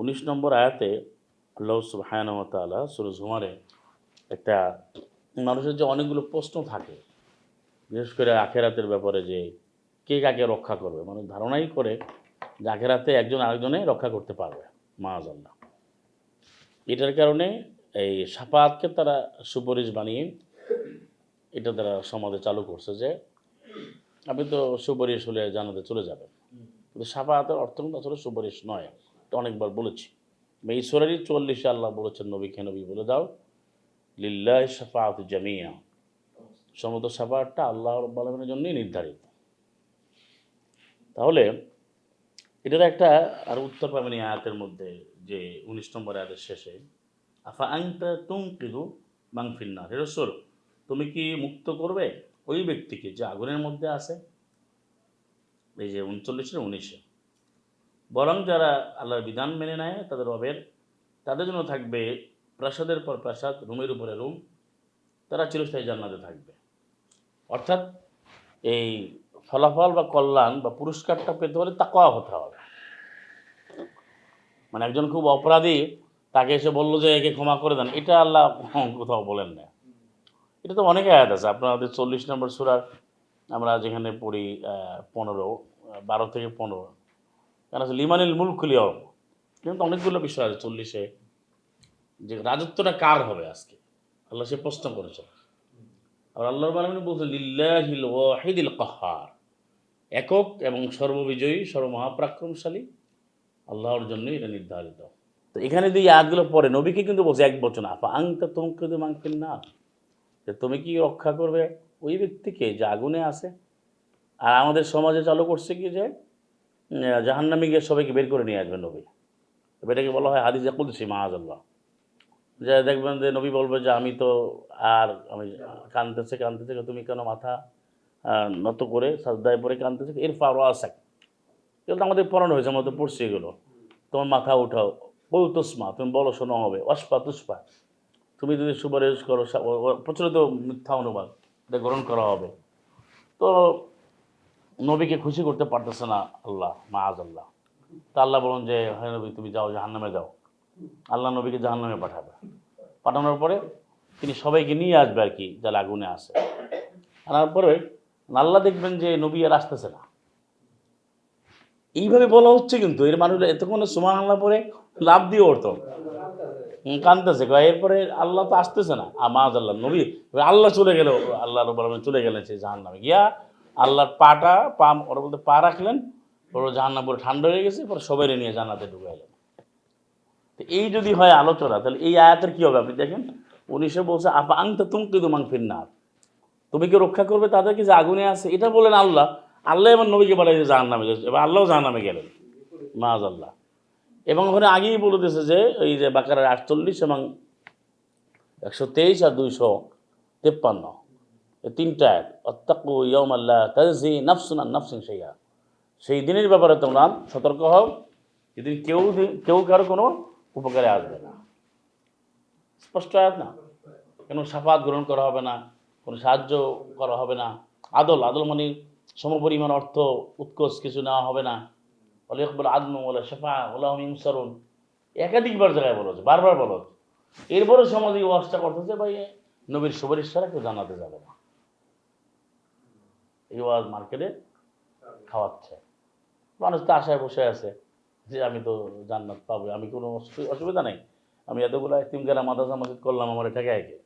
উনিশ নম্বর আয়াতে আল্লাহ সুবাহানতালা সুরজ হুমারে একটা মানুষের যে অনেকগুলো প্রশ্ন থাকে, বিশেষ করে আখেরাতের ব্যাপারে যে কে কাকে রক্ষা করবে, মানুষ ধারণাই করে যে আখেরাতে একজন আরেকজনে রক্ষা করতে পারবে মাহাজাল্লাহ এটার কারণে এই সাপাতকে তারা সুপারিশ বানিয়ে এটা তারা সমাজে চালু করছে যে আপনি তো সুপারিশ হলে জানাতে চলে যাবেন। কিন্তু সাফাতের অর্থ কিন্তু আসলে সুপারিশ নয়। এটা অনেকবার বলেছি। ঈশ্বরেরই চল্লিশে আল্লাহ বলেছেন নবীকে নবী বলে দাও, লিল্লাহ সাফাত জামিয়া। সমস্ত সাফাতটা আল্লাহ রব্বালমের জন্যই নির্ধারিত। তাহলে এটার একটা, আর উত্তর পাবেন এই আয়াতের মধ্যে যে উনিশ নম্বর আয়াতের শেষে, আফা আংটা তুম কিদু বাংফিন্না হেরসর তুমি কি মুক্ত করবে? ওই ব্যক্তিকে যে আগুনের মধ্যে আছে, এই যে উনচল্লিশের উনিশে। বরং যারা আল্লাহর বিধান মেনে নেয়, তাদের রবের, তাদের জন্য থাকবে প্রাসাদের পর প্রাসাদ, রুমের উপরে রুম, তারা চিরস্থায়ী জান্নাতে থাকবে। অর্থাৎ এই ফলাফল বা কল্যাণ বা পুরস্কারটা পেতে হলে তাকওয়া হতে হবে। মানে একজন খুব অপরাধী, তাকে এসে বলল যে একে ক্ষমা করে দেন, এটা আল্লাহ কোথাও বলেন না। এটা তো অনেক আয়াত আছে। আপনাদের চল্লিশ নম্বর সুরার আমরা যেখানে পড়ি পনেরো বারো থেকে পনেরো। কারণ আছে, লিমানিল মুল খুলিও কিন্তু অনেকগুলো বিষয় আছে চল্লিশে। যে রাজত্বটা কার হবে আজকে? আল্লাহ সে প্রশ্ন করেছে আর আল্লাহর বালমিন বলছে লিল্লাহিল ওয়াহিদিল কাহার। একক এবং সর্ববিজয়ী, সর্বমহাপরাক্রমশালী আল্লাহর জন্যই এটা নির্ধারিত। তো এখানে দিয়ে আয়াতগুলো পরে নবীকে কিন্তু বলছে এক বচন, আফা আংটা তোমাকে মাংফিল না যে তুমি কি রক্ষা করবে? ওই ব্যক্তিকে যে আগুনে আসে আর আমাদের সমাজে চালু করছে কি যে জাহান্নামে গিয়ে সবাইকে বের করে নিয়ে আসবে নবী। এটাকে বলা হয় হাদিজা কুলসি মাহাজাল্লাহ যে দেখবেন যে নবী বলবে যে, আমি তো আর, আমি কানতেছে কানতেছে তুমি কেন মাথা নত করে সাজদায় পরে কানতেছে এর ফারো আসাক এগুলো তো আমাদের পড়ানো হয়েছে, আমরা তো পড়ছি এগুলো। তোমার মাথা উঠাও। বউ তুসমা, তুমি বলো শোনো হবে। অস্পা তুষ্পা তুমি যদি সুপারিশ করো প্রচলিত মিথ্যা অনুবাদ, এটা গ্রহণ করা হবে। তো নবীকে খুশি করতে পারতেছে না আল্লাহ মাহাজ আল্লাহ তা আল্লাহ বলুন যে হ্যাঁ নবী, তুমি যাও জাহান্নামে যাও। আল্লাহ নবীকে জাহান্নামে পাঠাবে। পাঠানোর পরে তিনি সবাইকে নিয়ে আসবে আর কি, যারা আগুনে আসে আনার পরে আল্লাহ দেখবেন যে নবী আর আসতেছে না। এইভাবে বলা হচ্ছে কিন্তু, এর মানুষ এতক্ষণ সুমান আল্লাহ পরে লাভ দিয়ে উঠতো। কানতেছে এরপরে আল্লাহ তো আসতেছে না। আমাজ আল্লাহ নবী আল্লাহ চলে গেল, আল্লাহ রব চলে গেলেন সেই জাহান নামে গিয়া আল্লাহর পাটা, পা, ওরা বলতে পা রাখলেন ওর জাহান নাম ঠান্ডা হয়ে গেছে, পরে সবাই নিয়ে জান্নাতে ঢুকাইলেন। তো এই যদি হয় আলোচনা, তাহলে এই আয়াতের কি হবে আপনি দেখেন? উনিশে বলছে আপা আং তো তুমি কিন্তু মাং ফিরনার তুমি কি রক্ষা করবে? তাদেরকে যে আগুনে আছে? এটা বলেন আল্লাহ। আল্লাহ এবার নবীকে বলে যে জাহান নামে এবার আল্লাহও জাহান নামে গেলেন। মাজ আল্লাহ এবং ওখানে আগেই বলে দিয়েছে যে এই যে বাকারের আটচল্লিশ এবং একশো তেইশ আর দুইশো তেপ্পান্ন। এই তিনটা এক। অত্তাকু ইয়ম আল্লাহ তাজি নাফসুন আর নাফসিন সেইয়া সেই দিনের ব্যাপারে তোমরা সতর্ক হও। যেদিন কেউ কেউ কারও কোনো উপকারে আসবে না। স্পষ্ট আয়াত না? কোনো সাফাত গ্রহণ করা হবে না, কোনো সাহায্য করা হবে না। আদল আদল মানে সমপরিমাণ অর্থ উৎকোষ কিছু নেওয়া হবে না। অলিকবুল আদম ওলা শেফা ওলাহম ইমসারুন একাধিকবার জায়গায় বলা হচ্ছে বারবার বলা হচ্ছে এরপরে সমাজে ওয়াজটা করতেছে ভাই, নবীর সুপারিশ ছাড়া কেউ জানাতে যাবে না। এই ওয়াজ মার্কেটে খাওয়াচ্ছে। মানুষ তো আশায় বসে আছে যে আমি তো জান্নাত পাবো, আমি কোনো অসু- অসুবিধা নেই। আমি এতগুলো তিন গেলা মাদ্রাসা মসজিদ করলাম আমার এটাকে একে